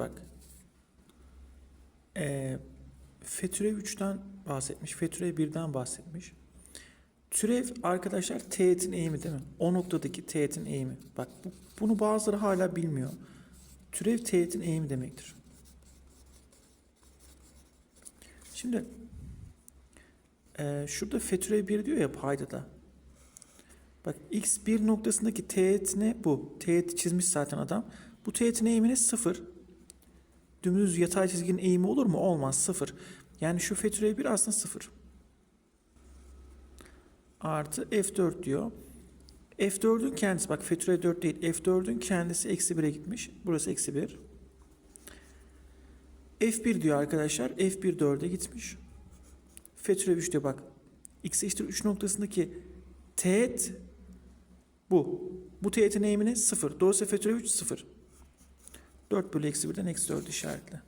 bak. Ee, F türev 3'ten bahsetmiş. F türev 1'den bahsetmiş. Türev arkadaşlar teğetin eğimi değil mi? O noktadaki teğetin eğimi. Bak bu, bunu bazıları hala bilmiyor. Türev teğetin eğimi demektir. Şimdi ee, şurada F türev 1 diyor ya paydada. Bak x1 noktasındaki teğet ne? Bu. Teğet çizmiş zaten adam. Bu teğetin eğimini 0. Dümdüz yatay çizginin eğimi olur mu? Olmaz. 0. Yani şu F türev 1 aslında 0. Artı F4 diyor. F4'ün kendisi bak F türev 4 değil. F4'ün kendisi eksi 1'e gitmiş. Burası eksi 1. F1 diyor arkadaşlar. F1 4'e gitmiş. F türev 3 diyor bak. X eşittir 3 noktasındaki teğet bu. Bu teğetin eğimini 0. Dolayısıyla F türev 3 0. 4 bölü eksi 1'den eksi 4 işaretle.